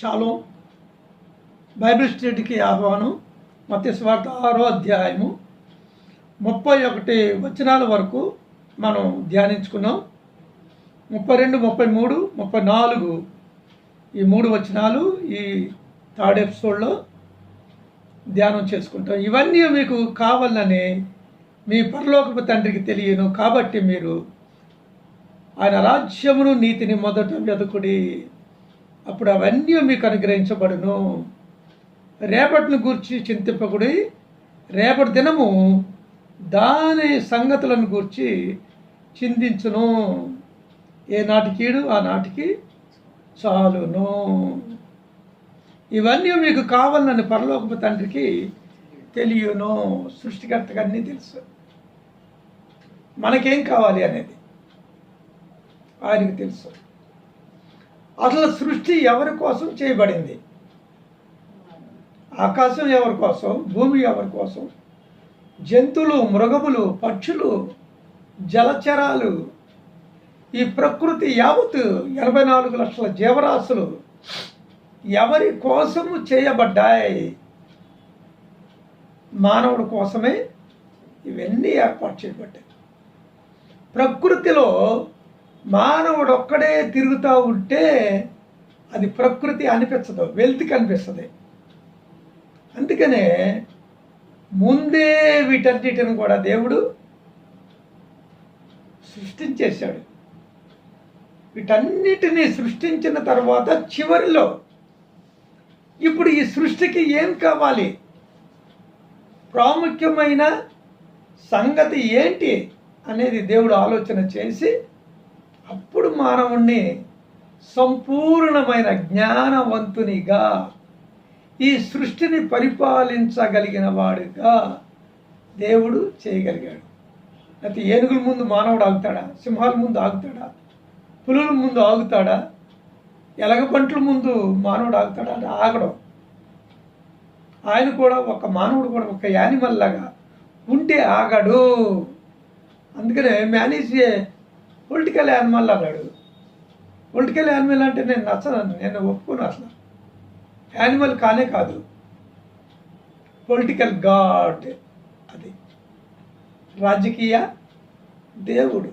Shalom Bible స్టడీకి ఆహ్వానం మత స్వార్థ ఆరో అధ్యాయము ముప్పై ఒకటి వచనాల వరకు మనం ధ్యానించుకున్నాం. ముప్పై రెండు ముప్పై మూడు ముప్పై నాలుగు ఈ మూడు వచనాలు ఈ థర్డ్ ఎపిసోడ్లో ధ్యానం చేసుకుంటాం. ఇవన్నీ మీకు కావాలని మీ పరలోకపు తండ్రికి తెలియను కాబట్టి మీరు ఆయన రాజ్యమును నీతిని మొదట వెతుకుడి అప్పుడు అవన్నీ మీకు అనుగ్రహించబడును. రేపటిని గూర్చి చింతింపకుడి రేపటి దినము దాని సంగతులను గూర్చి చిందించును. ఏ నాటికీడు ఆ నాటికి చాలును. ఇవన్నీ మీకు కావాలని పరలోకపు తండ్రికి తెలియను. సృష్టికర్తగా అన్నీ తెలుసు. మనకేం కావాలి అనేది ఆయనకు తెలుసు. అసలు సృష్టి ఎవరి కోసం చేయబడింది? ఆకాశం ఎవరి కోసం? భూమి ఎవరి కోసం? జంతువులు మృగములు పక్షులు జలచరాలు ఈ ప్రకృతి యావత్ ఎనభై నాలుగు లక్షల జీవరాశులు ఎవరి కోసము చేయబడ్డాయి? మానవుడి కోసమే ఇవన్నీ ఏర్పాటు చేయబడ్డాయి. ప్రకృతిలో మానవుడు ఒక్కడే తిరుగుతూ ఉంటే అది ప్రకృతి అనిపించదు వెల్త్ కనిపిస్తుంది. అందుకనే ముందే వీటన్నిటిని కూడా దేవుడు సృష్టించేశాడు. వీటన్నిటిని సృష్టించిన తర్వాత చివరిలో ఇప్పుడు ఈ సృష్టికి ఏం కావాలి? ప్రాముఖ్యమైన సంగతి ఏంటి అనేది దేవుడు ఆలోచన చేసి అప్పుడు మానవుణ్ణి సంపూర్ణమైన జ్ఞానవంతునిగా ఈ సృష్టిని పరిపాలించగలిగిన వాడుగా దేవుడు చేయగలిగాడు. అయితే ఏనుగుల ముందు మానవుడు ఆగుతాడా? సింహాల ముందు ఆగుతాడా? పులుల ముందు ఆగుతాడా? ఎలగపంట్ల ముందు మానవుడు ఆగుతాడా? అంటే ఆగడం. ఆయన కూడా ఒక మానవుడు కూడా ఒక యానిమల్ లాగా ఉంటే ఆగడు. అందుకనే మేనేజ్ పొలిటికల్ యానిమల్ అన్నాడు. పొలిటికల్ యానిమల్ అంటే నేను నచ్చను నేను ఒప్పుకోను అసలు. యానిమల్ కానే కాదు. పొలిటికల్ గాడ్ అది. రాజకీయ దేవుడు.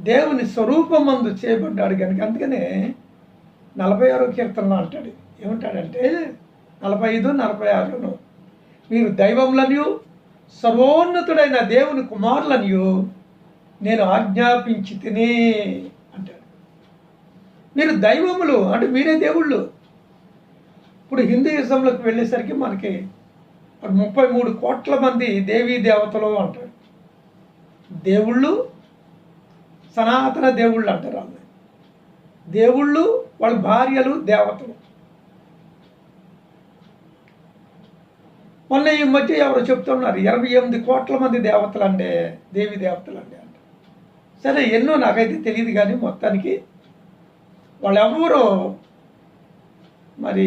దేవుని స్వరూపమందు చేయబడ్డాడు కనుక అందుకనే నలభై ఆరో కీర్తనలో అంటాడు. ఏమంటాడంటే నలభై ఐదు నలభై ఆరును మీరు దైవములనియు సర్వోన్నతుడైన దేవుని కుమారులనియు నేను ఆజ్ఞాపించి తినే అంటాడు. మీరు దైవములు అంటే మీరే దేవుళ్ళు. ఇప్పుడు హిందూయిజంలోకి వెళ్ళేసరికి మనకి ముప్పై మూడు కోట్ల మంది దేవీ దేవతలు అంటారు. దేవుళ్ళు సనాతన దేవుళ్ళు అంటారు వాళ్ళు దేవుళ్ళు వాళ్ళ భార్యలు దేవతలు. మొన్న ఈ మధ్య ఎవరు చెప్తున్నారు ఇరవై ఎనిమిది కోట్ల మంది దేవతలు అండి దేవి దేవతలు అండి సరే ఎన్నో నాకైతే తెలియదు కానీ మొత్తానికి వాళ్ళు మరి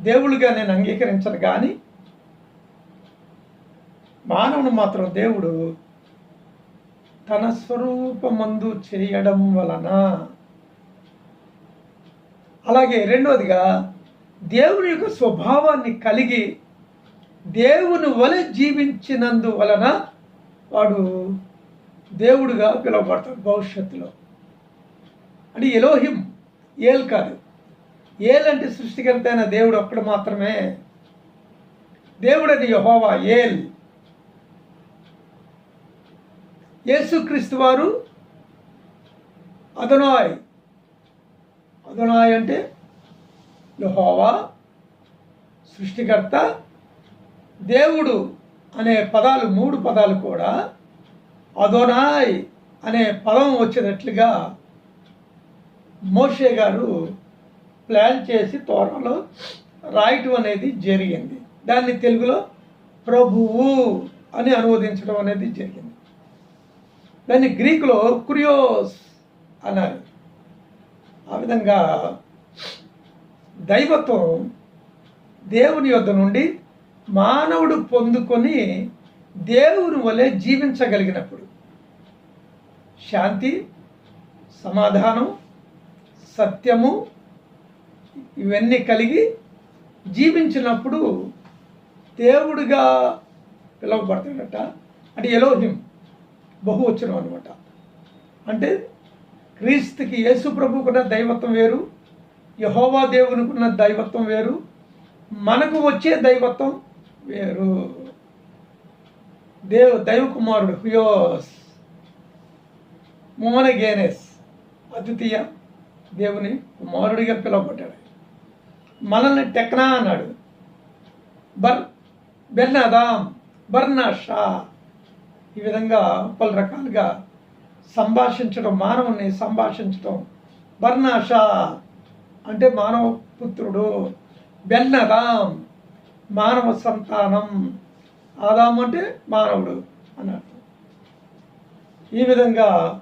దేవుడిగా నేను అంగీకరించను కానీ మానవుడు మాత్రం దేవుడు తన స్వరూపమందు చేయడం వలన. అలాగే రెండవదిగా దేవుని యొక్క స్వభావాన్ని కలిగి దేవుని వలె జీవించినందు వలన వాడు దేవుడుగా పిలువబడతాడు భవిష్యత్తులో. అంటే ఎలోహిం ఏల్ కాదు. ఏల్ అంటే సృష్టికర్త అయిన దేవుడు ఒక్కడు మాత్రమే. దేవుడని యహోవా ఏల్. యేసుక్రీస్తు వారు అదనాయ్. అదనాయ్ అంటే యహోవా సృష్టికర్త దేవుడు అనే పదాలు మూడు పదాలు కూడా అదోనాయ్ అనే పదం వచ్చినట్లుగా మోషే గారు ప్లాన్ చేసి తోరణలో రాయటం అనేది జరిగింది. దాన్ని తెలుగులో ప్రభువు అని అనువదించడం అనేది జరిగింది. దాన్ని గ్రీకులో కురియోస్ అన్నారు. ఆ విధంగా దైవత్వం దేవుని యొద్ద నుండి మానవుడు పొందుకొని దేవుని వలె జీవించగలిగినప్పుడు. శాంతి సమాధానం సత్యము ఇవన్నీ కలిగి జీవించినప్పుడు దేవుడిగా పిలువబడతాడట. అంటే ఎలోహిం బహువచనం అనమాట అంటే క్రీస్తుకి యేసు ప్రభుకున్న దైవత్వం వేరు యహోవా దేవునికున్న దైవత్వం వేరు మనకు వచ్చే దైవత్వం వేరు. దేవ్ దైవ కుమారుడు హుయోస్. మోనగేనెస్ అద్వితీయ దేవుని కుమారుడిగా పిలువబడ్డాడు. మనల్ని టెక్నా అన్నాడు. బర్ బెర్నాదాం బర్నాషా. ఈ విధంగా పలు రకాలుగా సంభాషించడం మానవుని సంభాషించడం. బర్నాషా అంటే మానవ పుత్రుడు బెన్నదాం మానవ సంతానం. ఆదాము అంటే మానవుడు అర్థం ఈ విధంగా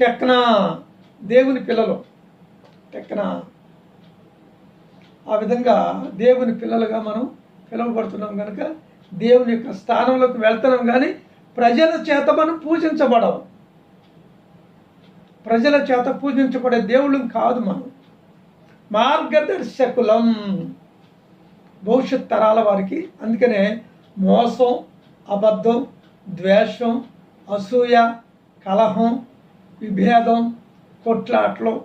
టెక్నా దేవుని పిల్లలు టెక్నా. ఆ విధంగా దేవుని పిల్లలుగా మనం పిలువబడుతున్నాం కనుక దేవుని యొక్క స్థానంలోకి వెళ్తున్నాం కానీ ప్రజల చేత మనం పూజించబడం ప్రజల చేత పూజించబడే దేవుళ్ళం కాదు మనం. మార్గదర్శకులం. భవిష్యత్ తరాల వారికి. అందుకనే మోసం అబద్ధం ద్వేషం అసూయ కలహం విభేదం కొట్లాట్లు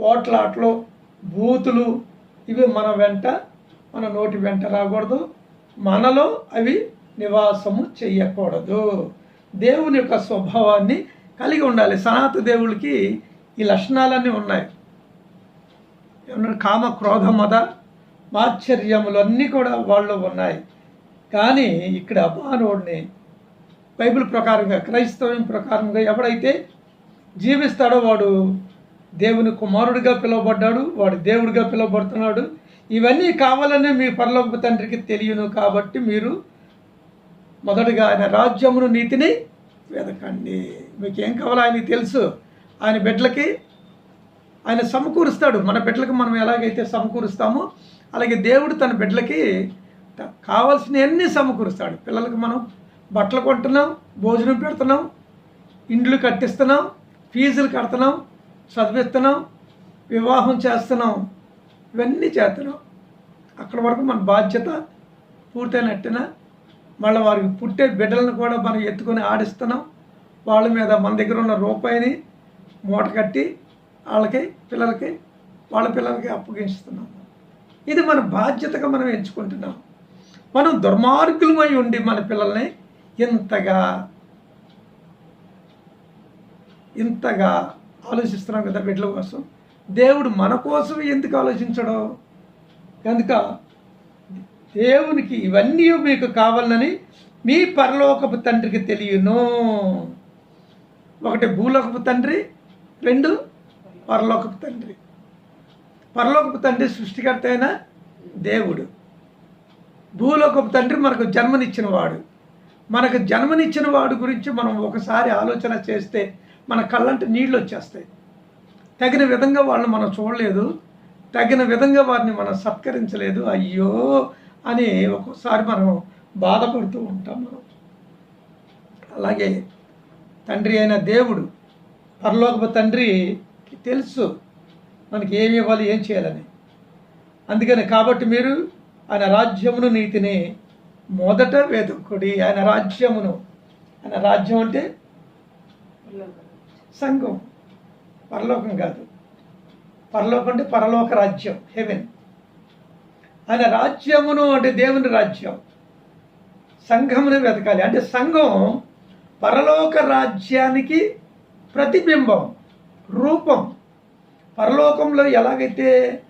పోట్లాట్లు బూతులు ఇవి మన వెంట మన నోటి వెంట రాకూడదు. మనలో అవి నివాసము చెయ్యకూడదు దేవుని యొక్క స్వభావాన్ని కలిగి ఉండాలి. సనాత దేవుడికి ఈ లక్షణాలన్నీ ఉన్నాయి. కామ క్రోధ మద మాశ్చర్యములు అన్నీ కూడా వాళ్ళు ఉన్నాయి. కానీ ఇక్కడ మానవుడిని బైబిల్ ప్రకారంగా క్రైస్తవం ప్రకారంగా ఎవడైతే జీవిస్తాడో వాడు దేవుని కుమారుడిగా పిలువబడ్డాడు వాడు దేవుడిగా పిలువబడుతున్నాడు. ఇవన్నీ కావాలనే మీ పరలోక తండ్రికి తెలియను కాబట్టి మీరు మొదటగా ఆయన రాజ్యమును నీతిని వెదకండి. మీకు ఏం కావాలో ఆయనకి తెలుసు. ఆయన బిడ్డలకి ఆయన సమకూరుస్తాడు. మన బిడ్డలకు మనం ఎలాగైతే సమకూరుస్తామో అలాగే దేవుడు తన బిడ్డలకి కావాల్సినవన్నీ సమకూరుస్తాడు. పిల్లలకు మనం బట్టలు కొంటున్నాం భోజనం పెడుతున్నాం ఇండ్లు కట్టిస్తున్నాం ఫీజులు కడుతున్నాం చదివిస్తున్నాం వివాహం చేస్తున్నాం ఇవన్నీ చేస్తున్నాం. అక్కడ వరకు మన బాధ్యత పూర్తయినట్టున మళ్ళీ వారికి పుట్టే బిడ్డలను కూడా మనం ఎత్తుకొని ఆడిస్తున్నాం. వాళ్ళ మీద మన దగ్గర ఉన్న రూపాయిని మూట కట్టి వాళ్ళకి పిల్లలకి వాళ్ళ పిల్లలకి అప్పగించుతున్నాం. ఇది మన బాధ్యతగా మనం ఎంచుకుంటున్నాం. మనం దుర్మార్గులమై ఉండి మన పిల్లల్ని ఇంతగా ఇంతగా ఆలోచిస్తున్నాం కదా బిడ్డల కోసం. దేవుడు మన కోసం ఎందుకు ఆలోచించడు? కనుక దేవునికి ఇవన్నీ మీకు కావాలని మీ పరలోకపు తండ్రికి తెలియను. ఒకటి భూలోకపు తండ్రి రెండు పరలోకపు తండ్రి. పరలోకపు తండ్రి సృష్టికర్త అయిన దేవుడు. భూలోకపు తండ్రి మనకు జన్మనిచ్చిన వాడు మనకు జన్మనిచ్చిన వాడు గురించి మనం ఒకసారి ఆలోచన చేస్తే మన కళ్ళంటే నీళ్ళు వచ్చేస్తాయి తగిన విధంగా వాళ్ళని మనం చూడలేదు. తగిన విధంగా వారిని మనం సత్కరించలేదు. అయ్యో! అని ఒక్కోసారి మనం బాధపడుతూ ఉంటాం మనం. అలాగే తండ్రి అయిన దేవుడు పరలోకపు తండ్రికి తెలుసు మనకి ఏమి ఇవ్వాలి ఏం చేయాలని. అందుకని కాబట్టి మీరు ఆయన రాజ్యమును నీతిని మొదట వెతుక్కుడి ఆయన రాజ్యమును ఆయన రాజ్యం అంటే సంఘం పరలోకం కాదు. పరలోకం అంటే పరలోక రాజ్యం హెవెన్. ఆయన రాజ్యమును అంటే దేవుని రాజ్యం. సంఘమును వెతకాలి. అంటే సంఘం పరలోక రాజ్యానికి ప్రతిబింబం రూపం. పరలోకంలో ఎలాగైతే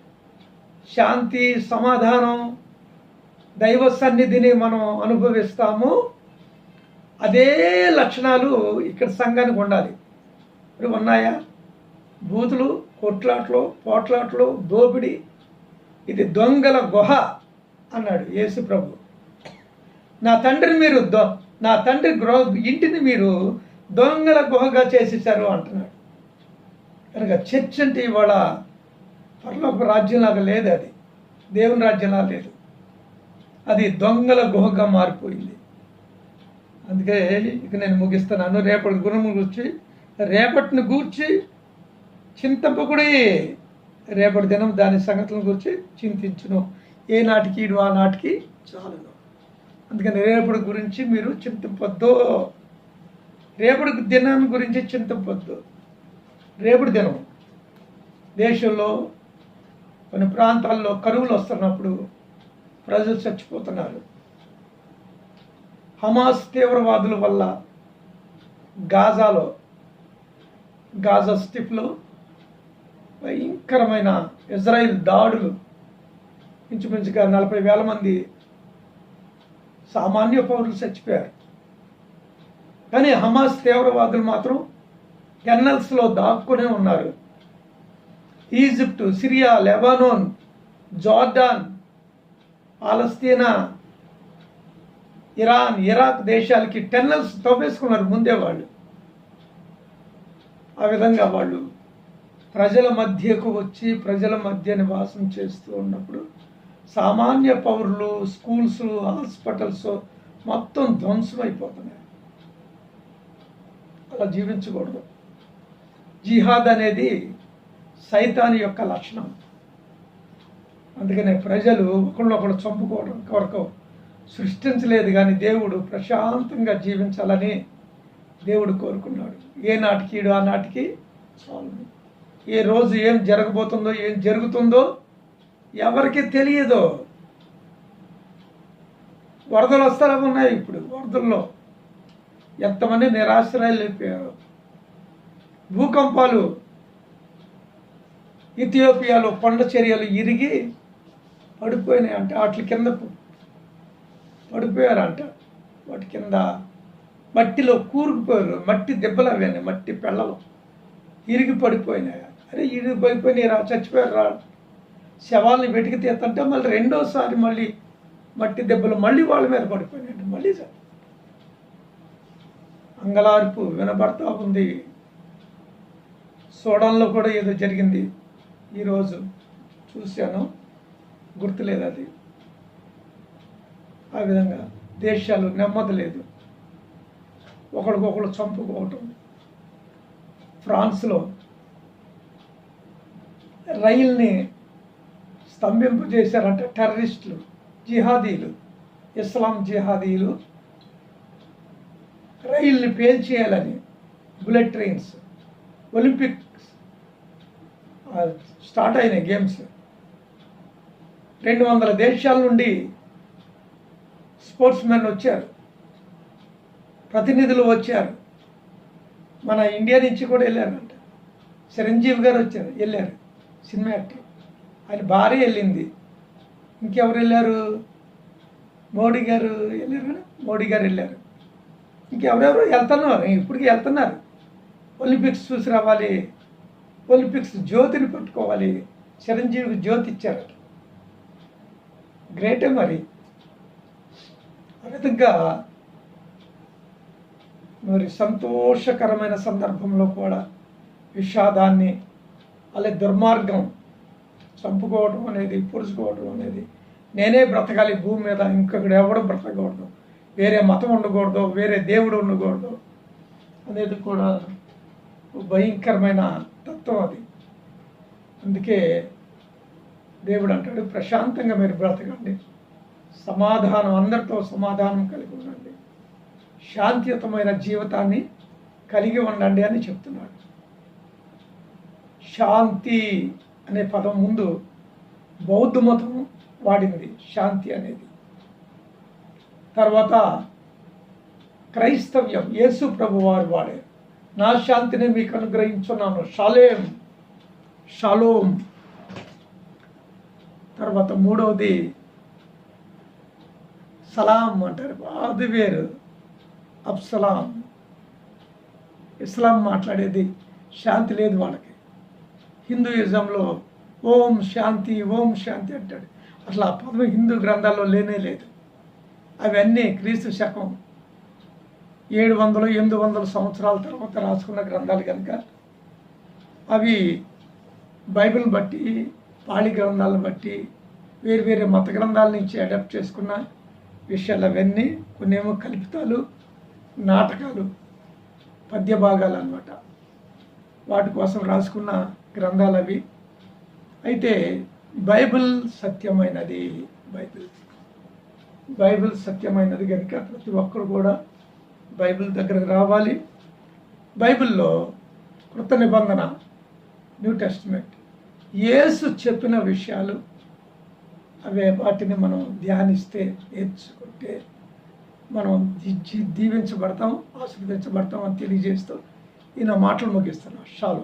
శాంతి సమాధానం దైవ సన్నిధిని మనం అనుభవిస్తాము. అదే లక్షణాలు ఇక్కడ సంఘానికి ఉండాలి. ఇప్పుడు ఉన్నాయా? బూతులు కొట్లాట్లు పోట్లాట్లు దోపిడి. ఇది దొంగల గుహ అన్నాడు యేసు ప్రభు. నా తండ్రిని మీరు దొ నా తండ్రి గృహ ఇంటిని మీరు దొంగల గుహగా చేసేసారు అంటున్నాడు. కనుక చర్చ్ అంటే ఇవాళ పరలోక రాజ్యంలాగా లేదు అది. దేవుని రాజ్యంలా లేదు. అది దొంగల గుహగా మారిపోయింది. అందుకే ఇక నేను ముగిస్తున్నాను రేపటి గురుము గురించి రేపటిని గూర్చి చింతపకుడి రేపటి దినం దాని సంగతుల గురించి చింతించును. ఏ నాటికి ఇడు ఆ నాటికి చాలును. అందుకని రేపటి గురించి మీరు చింతింపొద్దు. రేపటి దినం గురించి చింతింపొద్దు. రేపటి దినం దేశంలో కొన్ని ప్రాంతాల్లో కరువులు వస్తున్నప్పుడు ప్రజలు చచ్చిపోతున్నారు. హమాస్ తీవ్రవాదుల వల్ల గాజాలో గాజా స్టిప్లో భయంకరమైన ఇజ్రాయిల్ దాడులు ఇంచుమించుగా నలభై వేల మంది సామాన్య పౌరులు చచ్చిపోయారు. కానీ హమాస్ తీవ్రవాదులు మాత్రం ఎన్ఎల్స్లో దాక్కునే ఉన్నారు. ఈజిప్ట్ సిరియా లెబానోన్ జార్డాన్ పాలస్తీనా ఇరాన్ ఇరాక్ దేశాలకి టెన్నల్స్ తవ్వేసుకున్నారు ముందే వాళ్ళు. ఆ విధంగా వాళ్ళు ప్రజల మధ్యకు వచ్చి ప్రజల మధ్య నివాసం చేస్తూ ఉన్నప్పుడు సామాన్య పౌరులు స్కూల్స్ హాస్పిటల్స్ మొత్తం ధ్వంసం అయిపోతున్నాయి అలా జీవించకూడదు. జిహాద్ అనేది సైతాన్ యొక్క లక్షణం. అందుకనే ప్రజలు ఒకళ్ళొకళ్ళు చంపుకోవడం కొరకు సృష్టించలేదు కానీ దేవుడు ప్రశాంతంగా జీవించాలని దేవుడు కోరుకున్నాడు. ఏ నాటికి ఈడు ఆ నాటికి స్వామి ఏ రోజు ఏం జరగబోతుందో ఏం జరుగుతుందో ఎవరికి తెలియదు వరదలు వస్తారా ఉన్నాయి ఇప్పుడు వరదల్లో. ఎంతమంది నిరాశ్రయాలు అయిపోయారు. భూకంపాలు ఇథియోపియాలో కొండ చర్యలు ఇరిగి పడిపోయినాయి అంటే వాటి కింద పడిపోయారంట. వాటి కింద మట్టిలో కూరుకుపోయారు. మట్టి దెబ్బలు అవన్నీ మట్టి పెళ్ళలు ఇరిగి పడిపోయినాయి. అరే ఇరిగి పడిపోయినాయి రా చచ్చిపోయారు రా. శవాల్ని వెతికి తీస్తుంటే మళ్ళీ రెండోసారి మళ్ళీ మట్టి దెబ్బలు మళ్ళీ వాళ్ళ మీద పడిపోయినాయి మళ్ళీ సార్. అంగలార్పు వినబడతా ఉంది. సోడంలో కూడా ఏదో జరిగింది. ఈరోజు చూశాను. గుర్తులేదు అది. ఆ విధంగా దేశాలు నెమ్మది లేదు. ఒకరికొకరు చంపుకోవటం. ఫ్రాన్స్లో రైల్ని స్తంభింపు చేశారంటే టెర్రరిస్టులు జిహాదీలు ఇస్లాం జిహాదీలు. రైల్ని పేల్చేయాలని బుల్లెట్ ట్రైన్స్ ఒలింపిక్స్ స్టార్ట్ అయినాయి గేమ్స్. రెండు వందల దేశాల నుండి స్పోర్ట్స్ మెన్ వచ్చారు. ప్రతినిధులు వచ్చారు. మన ఇండియా నుంచి కూడా వెళ్ళారంట. చిరంజీవి గారు వచ్చారు వెళ్ళారు సినిమా యాక్టర్ ఆయన భార్య వెళ్ళింది. ఇంకెవరు వెళ్ళారు? మోడీ గారు వెళ్ళారు? కదా? మోడీ గారు వెళ్ళారు. ఇంకెవరెవరు? వెళ్తున్నారు. ఇప్పటికి వెళ్తున్నారు. ఒలింపిక్స్ చూసి రావాలి. ఒలింపిక్స్ జ్యోతిని పట్టుకోవాలి. చిరంజీవికి జ్యోతి ఇచ్చారు గ్రేటే మరి. ఆ విధంగా మరి సంతోషకరమైన సందర్భంలో కూడా విషాదాన్ని అలాగే దుర్మార్గం చంపుకోవడం అనేది పొడుచుకోవడం అనేది నేనే బ్రతకాలి భూమి మీద ఇంకొకడు ఎవడు బ్రతకూడదు. వేరే మతం ఉండకూడదు వేరే దేవుడు ఉండకూడదు అనేది కూడా భయంకరమైన తత్వం అది. అందుకే దేవుడు అంటాడు ప్రశాంతంగా మీరు బ్రతకండి. సమాధానం అందరితో సమాధానం కలిగి ఉండండి. శాంతియుతమైన జీవితాన్ని కలిగి ఉండండి అని చెప్తున్నాడు. శాంతి అనే పదం ముందు బౌద్ధ మతం వాడింది శాంతి అనేది. తర్వాత క్రైస్తవ్యం యేసు ప్రభు వారు వాడారు నా శాంతిని మీకు అనుగ్రహించున్నాను. షాలేం షాలోం తర్వాత మూడవది సలాం అంటారు. అది వేరు. అప్సలాం ఇస్లాం మాట్లాడేది శాంతి లేదు వాళ్ళకి. హిందూయిజంలో ఓం శాంతి ఓం శాంతి అంటాడు. అసలు ఆ పదం హిందూ గ్రంథాల్లో లేనే లేదు. అవన్నీ క్రీస్తు శకం ఏడు వందలు ఎనిమిది వందల సంవత్సరాల తర్వాత రాసుకున్న గ్రంథాలు కనుక అవి బైబిల్ బట్టి పాళి గ్రంథాలను బట్టి వేరు వేరే మత గ్రంథాల నుంచి అడాప్ట్ చేసుకున్న విషయాలు అవన్నీ కొన్ని ఏమో కల్పితాలు నాటకాలు పద్య భాగాలు అన్నమాట. వాటి కోసం రాసుకున్న గ్రంథాలు అవి. అయితే బైబిల్ సత్యమైనది బైబిల్. బైబిల్ సత్యమైనది కనుక ప్రతి ఒక్కరు కూడా బైబిల్ దగ్గరకు రావాలి. బైబిల్లో కృత నిబంధన న్యూ టెస్ట్మెంట్ యేసు చెప్పిన విషయాలు అవే వాటిని మనం ధ్యానిస్తే నేర్చుకుంటే మనం దీవించబడతాం ఆశీర్వదించబడతాం అని తెలియజేస్తూ ఈయన మాటలు ముగిస్తున్నాను షాలో.